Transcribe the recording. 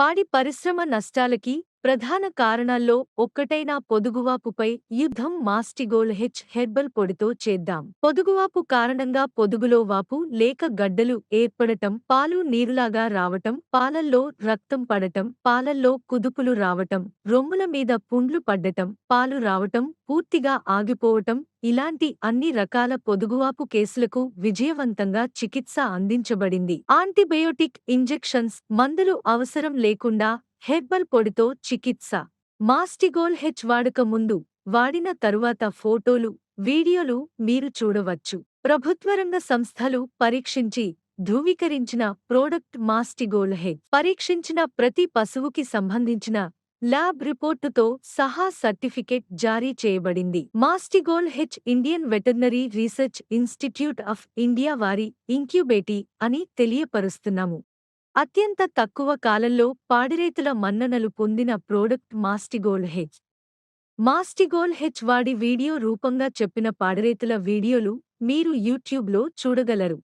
పాడి పరిశ్రమ నష్టాలకి ప్రధాన కారణాల్లో ఒక్కటైన పొదుగువాపుపై యుద్ధం మాస్టిగోల్ హెచ్ హెర్బల్ పొడితో చేద్దాం. పొదుగువాపు కారణంగా పొదుగులో వాపు లేక గడ్డలు ఏర్పడటం పాలు నీరులాగా రావటం పాలల్లో రక్తం పడటం పాలల్లో కుదుపులు రావటం రొమ్ముల మీద పుండ్లు పడ్డటం పాలు రావటం పూర్తిగా ఆగిపోవటం ఇలాంటి అన్ని రకాల పొదుగువాపు కేసులకు విజయవంతంగా చికిత్స అందించబడింది. యాంటీబయోటిక్ ఇంజెక్షన్స్ మందులు అవసరం లేకుండా హెర్బల్ పొడితో చికిత్స. మాస్టిగోల్ హెచ్ వాడక ముందు వాడిన తరువాత ఫోటోలు వీడియోలు మీరు చూడవచ్చు. ప్రభుత్వరంగ సంస్థలు పరీక్షించి ధృవీకరించిన ప్రోడక్ట్ మాస్టిగోల్ హెచ్ పరీక్షించిన ప్రతి పశువుకి సంబంధించిన ల్యాబ్ రిపోర్టుతో సహా సర్టిఫికేట్ జారీ చేయబడింది. Mastigol H Indian veterinary research institute of India వారి ఇంక్యుబేటీ అని తెలియపరుస్తున్నాము. అత్యంత తక్కువ కాలంలో పాడిరైతుల మన్ననలు పొందిన product Mastigol H. Mastigol H వాడి వీడియో రూపంగా చెప్పిన పాడిరైతుల వీడియోలు మీరు యూట్యూబ్లో చూడగలరు.